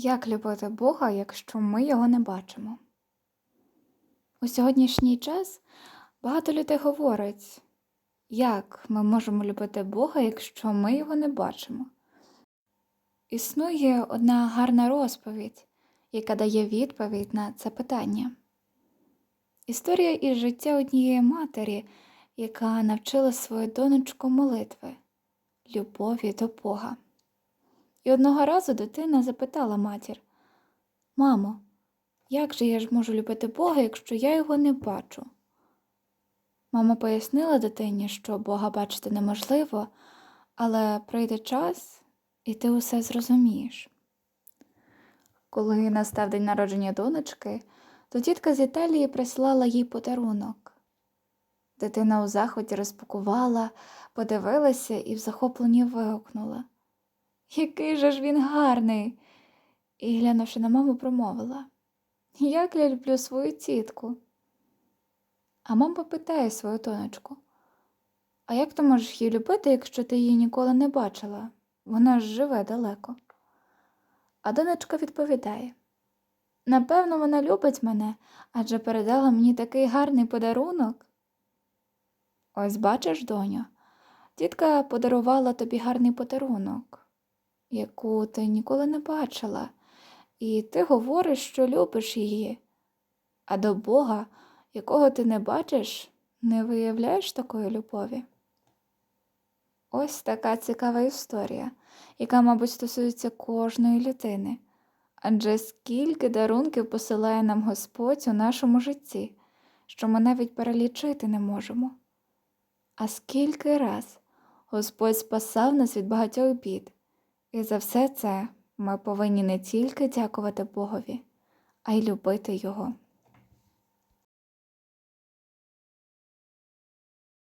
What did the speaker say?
Як любити Бога, якщо ми його не бачимо? У сьогоднішній час багато людей говорять, як ми можемо любити Бога, якщо ми його не бачимо. Існує одна гарна розповідь, яка дає відповідь на це питання. Історія із життя однієї матері, яка навчила свою донечку молитви, любові до Бога. І одного разу дитина запитала матір: Мамо, як же я ж можу любити Бога, якщо я його не бачу? Мама пояснила дитині, що Бога бачити неможливо, але прийде час, і ти усе зрозумієш. Коли настав день народження донечки, то тітка з Італії прислала їй подарунок. Дитина у заході розпакувала, подивилася і в захопленні вигукнула. Який же ж він гарний. І, глянувши на маму, промовила Як я люблю свою тітку. А мама питає свою донечку, а як ти можеш її любити, якщо ти її ніколи не бачила? Вона ж живе далеко. А донечка відповідає Напевно, вона любить мене, адже передала мені такий гарний подарунок. Ось бачиш, доню, тітка подарувала тобі гарний подарунок яку ти ніколи не бачила, і ти говориш, що любиш її, а до Бога, якого ти не бачиш, не виявляєш такої любові. Ось така цікава історія, яка, мабуть, стосується кожної людини. Адже скільки дарунків посилає нам Господь у нашому житті, що ми навіть перелічити не можемо. А скільки раз Господь спасав нас від багатьох бід, і за все це ми повинні не тільки дякувати Богові, а й любити Його.